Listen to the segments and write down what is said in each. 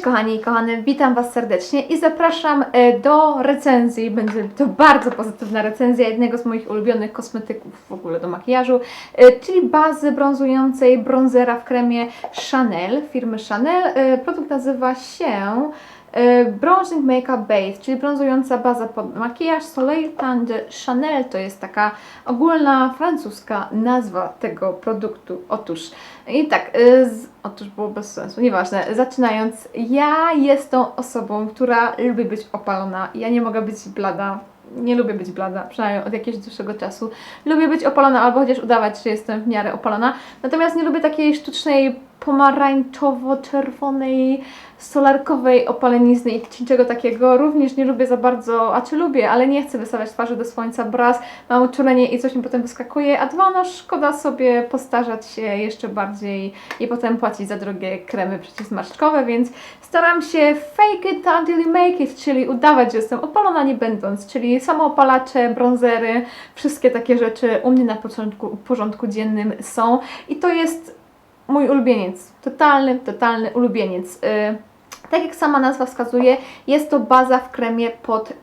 Cześć kochani i kochane, witam Was serdecznie i zapraszam e, do recenzji. Będzie to bardzo pozytywna recenzja jednego z moich ulubionych kosmetyków w ogóle do makijażu, e, czyli bazy brązującej bronzera w kremie Chanel, firmy Chanel. E, Produkt nazywa się Bronzing Makeup Base, czyli brązująca baza pod makijaż Soleil Tan de Chanel. To jest taka ogólna francuska nazwa tego produktu. Otóż i tak, y, z, otóż było bez sensu, nieważne. Zaczynając, ja jestem osobą, która lubi być opalona. Ja nie mogę być blada. Nie lubię być blada, przynajmniej od jakiegoś dłuższego czasu. Lubię być opalona albo chociaż udawać, że jestem w miarę opalona. Natomiast nie lubię takiej sztucznej, pomarańczowo-czerwonej, solarkowej opalenizny i niczego takiego. Również nie lubię za bardzo, a czy lubię, ale nie chcę wystawiać twarzy do słońca, bo raz mam uczulenie i coś mi potem wyskakuje, a dwa, no szkoda sobie postarzać się jeszcze bardziej i potem płacić za drogie kremy przeciwzmarszczkowe, więc staram się fake it until you make it, czyli udawać, że jestem opalona nie będąc, czyli samoopalacze, bronzery, wszystkie takie rzeczy u mnie na początku, porządku dziennym są i to jest mój ulubieniec, totalny, totalny ulubieniec. Y, tak jak sama nazwa wskazuje, jest to baza w kremie pod, y,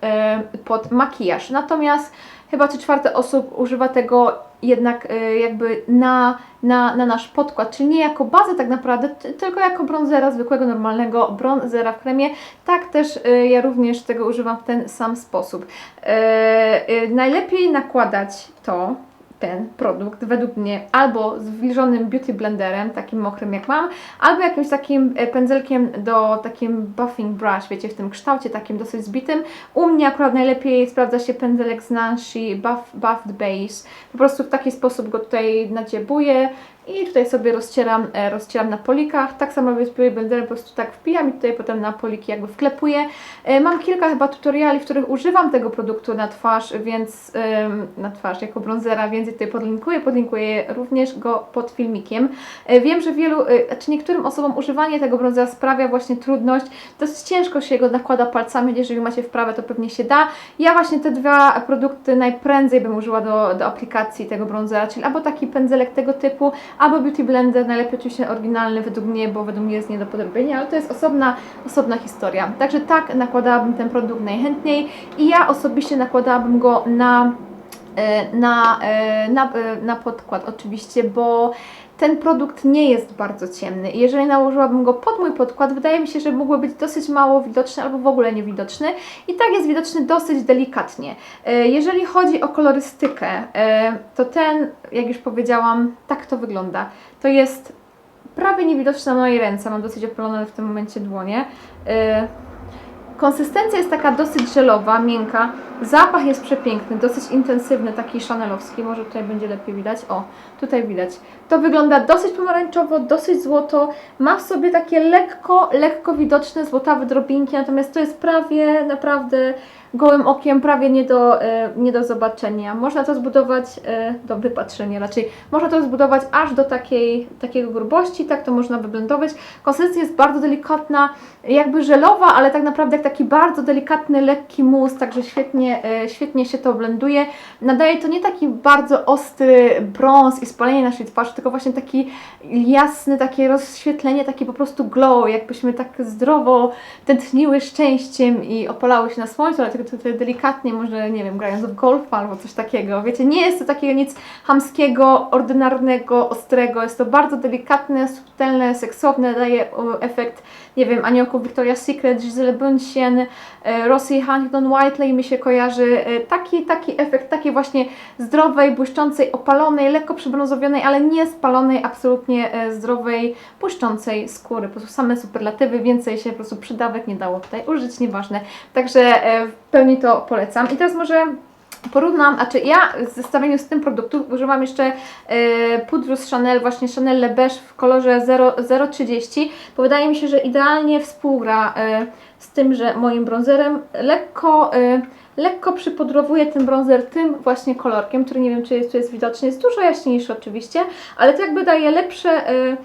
pod makijaż. Natomiast chyba trzy czwarte osób używa tego jednak y, jakby na, na, na nasz podkład, czyli nie jako bazę tak naprawdę, ty- tylko jako bronzera, zwykłego, normalnego bronzera w kremie. Tak też ja również tego używam w ten sam sposób. Najlepiej nakładać to ten produkt według mnie albo zwilżonym beauty blenderem, takim mokrym jak mam, albo jakimś takim e, pędzelkiem do takim buffing brush, wiecie, w tym kształcie takim dosyć zbitym. U mnie akurat najlepiej sprawdza się pędzelek z Nancy Buff, Buffed Base. Po prostu w taki sposób go tutaj nadziebuję i tutaj sobie rozcieram, e, rozcieram na polikach. Tak samo z beauty blenderem, po prostu tak wpijam i tutaj potem na poliki jakby wklepuję. E, Mam kilka chyba tutoriali, w których używam tego produktu na twarz, więc na twarz jako bronzera, więc tutaj podlinkuję, podlinkuję również go pod filmikiem. E, Wiem, że wielu, y, znaczy niektórym osobom używanie tego bronzera sprawia właśnie trudność. Dosyć ciężko się go nakłada palcami, jeżeli macie wprawę, to pewnie się da. Ja właśnie te dwa produkty najprędzej bym użyła do, do aplikacji tego bronzera, czyli albo taki pędzelek tego typu, albo Beauty Blender, najlepiej oczywiście oryginalny według mnie, bo według mnie jest nie do podrobienia, ale to jest osobna, osobna historia. Także tak nakładałabym ten produkt najchętniej i ja osobiście nakładałabym go na e, na, e, na, e, na podkład oczywiście, bo ten produkt nie jest bardzo ciemny. Jeżeli nałożyłabym go pod mój podkład, wydaje mi się, że mógłby być dosyć mało widoczny albo w ogóle niewidoczny. I tak jest widoczny dosyć delikatnie. E, Jeżeli chodzi o kolorystykę, e, to ten, jak już powiedziałam, tak to wygląda. To jest prawie niewidoczny na mojej ręce. Mam dosyć opalone w tym momencie dłonie. Konsystencja jest taka dosyć żelowa, miękka. Zapach jest przepiękny, dosyć intensywny, taki szanelowski. Może tutaj będzie lepiej widać. O, tutaj widać. To wygląda dosyć pomarańczowo, dosyć złoto. Ma w sobie takie lekko, lekko widoczne złotawe drobinki, natomiast to jest prawie naprawdę gołym okiem, prawie nie do, e, nie do zobaczenia. Można to zbudować e, do wypatrzenia raczej. Można to zbudować aż do takiej, takiego grubości, tak to można wyblendować. Konsystencja jest bardzo delikatna, jakby żelowa, ale tak naprawdę jak taki bardzo delikatny, lekki mus, także świetnie, e, świetnie się to blenduje. Nadaje to nie taki bardzo ostry brąz i spalenie naszej twarzy, tylko właśnie taki jasny, takie rozświetlenie, taki po prostu glow, jakbyśmy tak zdrowo tętniły szczęściem i opalały się na słońcu, ale tylko tutaj delikatnie, może nie wiem, grając w golfa albo coś takiego. Wiecie, nie jest to takiego nic hamskiego, ordynarnego, ostrego. Jest to bardzo delikatne, subtelne, seksowne, daje o, efekt, nie wiem, aniołków Victoria's Secret, Gisele Bündchen, e, Rossi Huntington Whiteley mi się kojarzy. E, Taki, taki efekt, takiej właśnie zdrowej, błyszczącej, opalonej, lekko przybrązowionej, ale nie spalonej, absolutnie e, zdrowej, błyszczącej skóry. Po prostu same superlatywy, więcej się po prostu przydawek nie dało tutaj użyć, nieważne. Także w pełni to polecam. I teraz może porównam, a czy ja w zestawieniu z tym produktem używam jeszcze e, pudru z Chanel, właśnie Chanel Le Beige w kolorze 0, 030, bo wydaje mi się, że idealnie współgra e, z tymże moim bronzerem. Lekko, e, lekko przypudrowuję ten bronzer tym właśnie kolorkiem, który nie wiem, czy jest, czy jest widoczny, jest dużo jaśniejszy oczywiście, ale to jakby daje lepsze, e,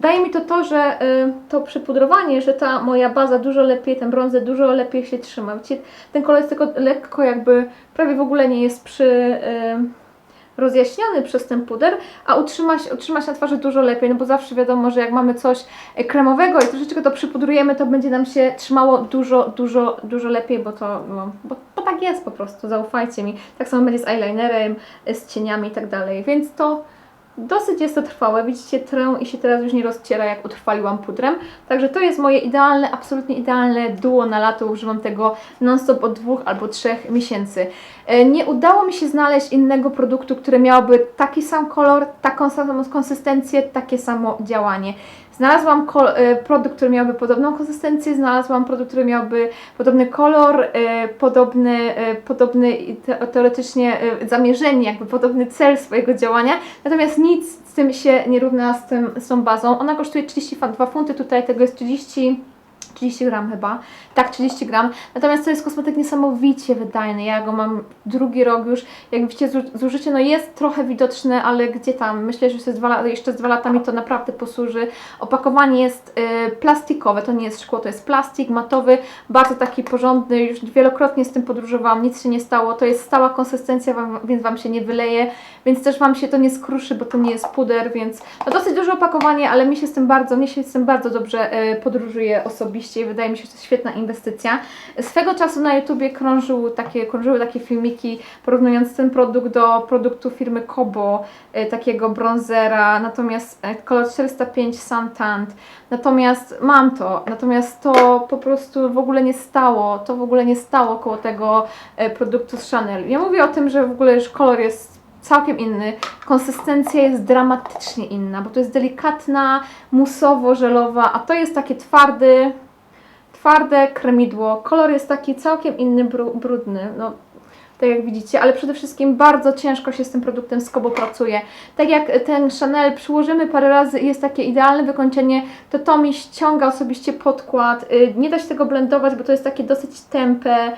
daje mi to to, że y, to przypudrowanie, że ta moja baza dużo lepiej, ten bronzer dużo lepiej się trzyma. Wiecie, ten kolor jest tylko lekko jakby, prawie w ogóle nie jest przy, y, rozjaśniony przez ten puder, a utrzyma się, utrzyma się na twarzy dużo lepiej, no bo zawsze wiadomo, że jak mamy coś e, kremowego i troszeczkę to przypudrujemy, to będzie nam się trzymało dużo, dużo, dużo lepiej, bo to, no, bo, bo tak jest po prostu, zaufajcie mi. Tak samo będzie z eyelinerem, e, z cieniami i tak dalej, więc to dosyć jest to trwałe. Widzicie, trę i się teraz już nie rozciera, jak utrwaliłam pudrem. Także to jest moje idealne, absolutnie idealne duo na lato. Używam tego non-stop od dwóch albo trzech miesięcy. E, Nie udało mi się znaleźć innego produktu, który miałby taki sam kolor, taką samą konsystencję, takie samo działanie. Znalazłam e, produkt, który miałby podobną konsystencję, znalazłam produkt, który miałby podobny kolor, e, podobny, e, podobny teoretycznie zamierzenie, jakby podobny cel swojego działania, natomiast nic z tym się nie równa z, tym, z tą bazą. Ona kosztuje 32 funty, tutaj tego jest 30 30 gram chyba. Tak, 30 gram. Natomiast to jest kosmetyk niesamowicie wydajny. Ja go mam drugi rok już. Jak widzicie, zu- zużycie no jest trochę widoczne, ale gdzie tam? Myślę, że dwa, jeszcze z dwa latami to naprawdę posłuży. Opakowanie jest y, plastikowe, to nie jest szkło, to jest plastik matowy, bardzo taki porządny. Już wielokrotnie z tym podróżowałam, nic się nie stało. To jest stała konsystencja, wam, więc Wam się nie wyleje, więc też Wam się to nie skruszy, bo to nie jest puder, więc no dosyć duże opakowanie, ale mi się z tym bardzo, mnie się z tym bardzo dobrze y, podróżuje osobiście i wydaje mi się, że to jest świetna inwestycja. Swego czasu na YouTubie krążył takie, krążyły takie filmiki porównując ten produkt do produktu firmy Kobo, y, takiego bronzera, natomiast y, kolor 405 Suntant. Natomiast mam to, natomiast to po prostu w ogóle nie stało, to w ogóle nie stało koło tego y, produktu z Chanel. Ja mówię o tym, że w ogóle już kolor jest całkiem inny. Konsystencja jest dramatycznie inna, bo to jest delikatna, musowo-żelowa, a to jest takie twardy, twarde kremidło. Kolor jest taki całkiem inny, bru, brudny. No, tak jak widzicie, ale przede wszystkim bardzo ciężko się z tym produktem z Kobo pracuje. Tak jak ten Chanel przyłożymy parę razy i jest takie idealne wykończenie, to to mi ściąga osobiście podkład. Y, Nie da się tego blendować, bo to jest takie dosyć tępe.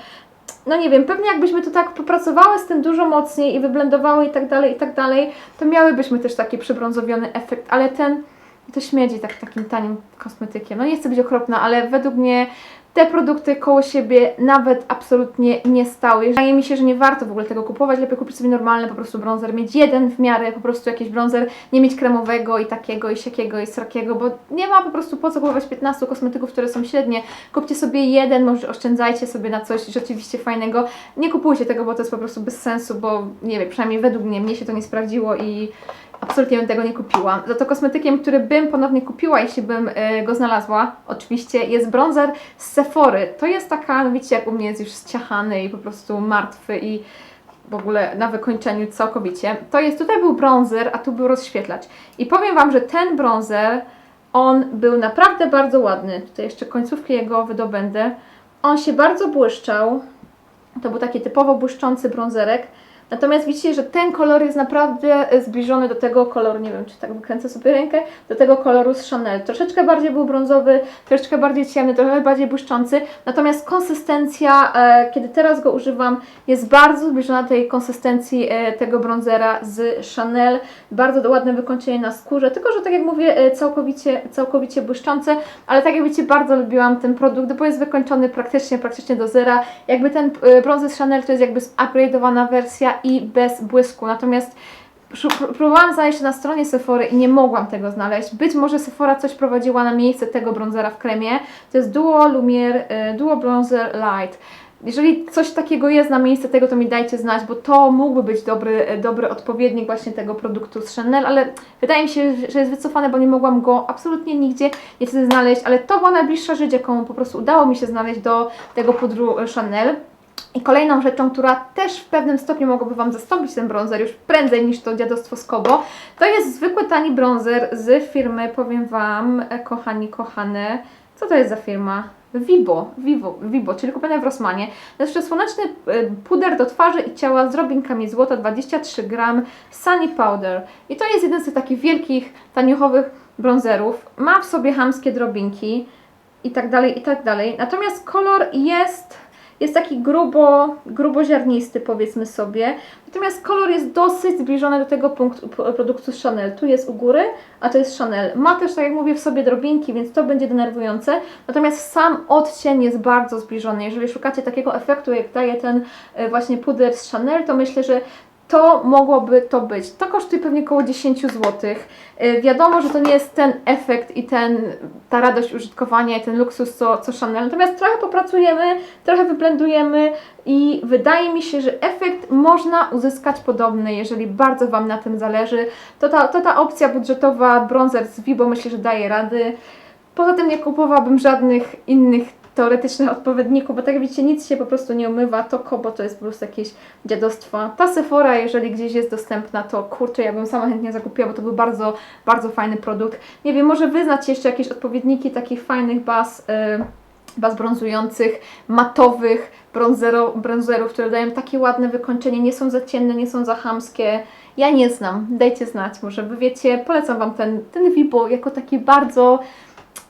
No nie wiem, pewnie jakbyśmy to tak popracowały z tym dużo mocniej i wyblendowały i tak dalej, i tak dalej, to miałybyśmy też taki przybrązowiony efekt, ale ten to śmierdzi tak takim tanim kosmetykiem. No nie chcę być okropna, ale według mnie te produkty koło siebie nawet absolutnie nie stały. Wydaje mi się, że nie warto w ogóle tego kupować. Lepiej kupić sobie normalny po prostu bronzer, mieć jeden w miarę, po prostu jakiś bronzer, nie mieć kremowego i takiego i siakiego i srakiego, bo nie ma po prostu po co kupować 15 kosmetyków, które są średnie. Kupcie sobie jeden, może oszczędzajcie sobie na coś rzeczywiście fajnego. Nie kupujcie tego, bo to jest po prostu bez sensu, bo nie wiem, przynajmniej według mnie, mnie się to nie sprawdziło i absolutnie bym tego nie kupiła. Za to kosmetykiem, który bym ponownie kupiła, jeśli bym y, go znalazła, oczywiście jest bronzer z Sephory. To jest taka, no wiecie, jak u mnie jest już zciachany i po prostu martwy i w ogóle na wykończeniu całkowicie. To jest, tutaj był bronzer, a tu był rozświetlacz. I powiem Wam, że ten bronzer, on był naprawdę bardzo ładny. Tutaj jeszcze końcówki jego wydobędę. On się bardzo błyszczał. To był taki typowo błyszczący bronzerek. Natomiast widzicie, że ten kolor jest naprawdę e, zbliżony do tego koloru, nie wiem czy tak wykręcę sobie rękę, do tego koloru z Chanel. Troszeczkę bardziej był brązowy, troszeczkę bardziej ciemny, trochę bardziej błyszczący. Natomiast konsystencja, e, kiedy teraz go używam, jest bardzo zbliżona tej konsystencji e, tego bronzera z Chanel. Bardzo ładne wykończenie na skórze, tylko że tak jak mówię, całkowicie, całkowicie błyszczące, ale tak jak wiecie, bardzo lubiłam ten produkt, bo jest wykończony praktycznie, praktycznie do zera. Jakby ten bronzer z Chanel to jest jakby upgrade'owana wersja i bez błysku. Natomiast próbowałam znaleźć na stronie Sephory i nie mogłam tego znaleźć. Być może Sephora coś prowadziła na miejsce tego bronzera w kremie. To jest Duo Lumiere y, Duo Bronzer Light. Jeżeli coś takiego jest na miejsce tego, to mi dajcie znać, bo to mógłby być dobry, y, dobry odpowiednik właśnie tego produktu z Chanel, ale wydaje mi się, że jest wycofany, bo nie mogłam go absolutnie nigdzie niestety znaleźć, ale to była najbliższa rzecz, jaką po prostu udało mi się znaleźć do tego pudru Chanel. I kolejną rzeczą, która też w pewnym stopniu mogłaby Wam zastąpić ten bronzer już prędzej niż to dziadostwo z Kobo, to jest zwykły tani bronzer z firmy, powiem Wam, e, kochani, kochane, co to jest za firma? Vibo, Vivo, Vibo, czyli kupione w Rossmanie. To jest przesłoneczny e, puder do twarzy i ciała z drobinkami złota, 23 gram, Sunny Powder. I to jest jeden z tych takich wielkich, taniuchowych bronzerów. Ma w sobie chamskie drobinki i tak dalej, i tak dalej. Natomiast kolor jest jest taki grubo, gruboziarnisty powiedzmy sobie. Natomiast kolor jest dosyć zbliżony do tego punktu, produktu z Chanel. Tu jest u góry, a to jest Chanel. Ma też, tak jak mówię, w sobie drobinki, więc to będzie denerwujące. Natomiast sam odcień jest bardzo zbliżony. Jeżeli szukacie takiego efektu, jak daje ten e, właśnie puder z Chanel, to myślę, że to mogłoby to być. To kosztuje pewnie około 10 zł. Wiadomo, że to nie jest ten efekt i ten, ta radość użytkowania i ten luksus co, co Chanel. Natomiast trochę popracujemy, trochę wyblendujemy i wydaje mi się, że efekt można uzyskać podobny, jeżeli bardzo Wam na tym zależy. To ta, to ta opcja budżetowa bronzer z Vibo myślę, że daje rady. Poza tym nie kupowałabym żadnych innych teoretycznych odpowiedników, bo tak widzicie, nic się po prostu nie umywa. To Kobo to jest po prostu jakieś dziadostwa. Ta Sephora, jeżeli gdzieś jest dostępna, to kurczę, ja bym sama chętnie zakupiła, bo to był bardzo, bardzo fajny produkt. Nie wiem, może wy znacie jeszcze jakieś odpowiedniki takich fajnych baz, yy, baz brązujących, matowych, bronzero, bronzerów, które dają takie ładne wykończenie, nie są za ciemne, nie są za chamskie. Ja nie znam, dajcie znać, może wy wiecie, polecam Wam ten, ten Vibo jako taki bardzo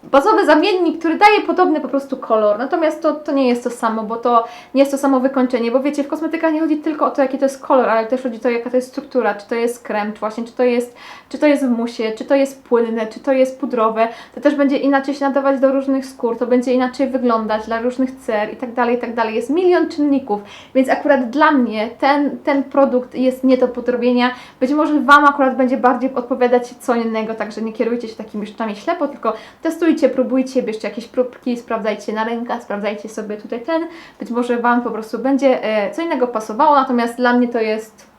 bazowy zamiennik, który daje podobny po prostu kolor. Natomiast to, to nie jest to samo, bo to nie jest to samo wykończenie, bo wiecie, w kosmetykach nie chodzi tylko o to, jaki to jest kolor, ale też chodzi o to, jaka to jest struktura, czy to jest krem, czy właśnie, czy to jest, czy to jest w musie, czy to jest płynne, czy to jest pudrowe. To też będzie inaczej się nadawać do różnych skór, to będzie inaczej wyglądać dla różnych cer i tak dalej, i tak dalej. Jest milion czynników, więc akurat dla mnie ten, ten produkt jest nie do podrobienia. Być może Wam akurat będzie bardziej odpowiadać co innego, także nie kierujcie się takimi rzeczami ślepo, tylko testujcie, próbujcie, bierzcie jakieś próbki, sprawdzajcie na rękach, sprawdzajcie sobie tutaj ten. Być może Wam po prostu będzie e, co innego pasowało, natomiast dla mnie to jest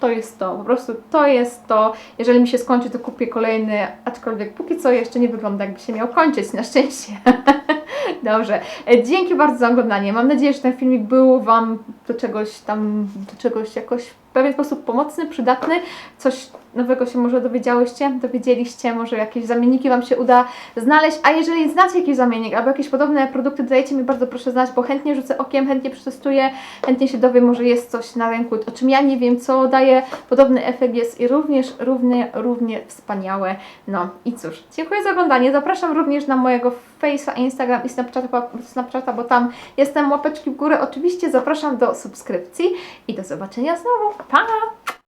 to jest to, po prostu to jest to. Jeżeli mi się skończy, to kupię kolejny, aczkolwiek póki co jeszcze nie wygląda jakby się miał kończyć, na szczęście. Dobrze, E, dzięki bardzo za oglądanie. Mam nadzieję, że ten filmik był Wam do czegoś tam, do czegoś jakoś pewien sposób pomocny, przydatny. Coś nowego się może dowiedziałyście, dowiedzieliście, może jakieś zamienniki Wam się uda znaleźć, a jeżeli znacie jakiś zamiennik albo jakieś podobne produkty, dajcie mi bardzo proszę znać, bo chętnie rzucę okiem, chętnie przetestuję, chętnie się dowiem, może jest coś na rynku, o czym ja nie wiem, co daje podobny efekt, jest i również równie, równie wspaniałe. No i cóż, dziękuję za oglądanie, zapraszam również na mojego Face'a, Instagram i Snapchata, Snapchata, bo tam jestem, łapeczki w górę, oczywiście zapraszam do subskrypcji i do zobaczenia znowu, pa!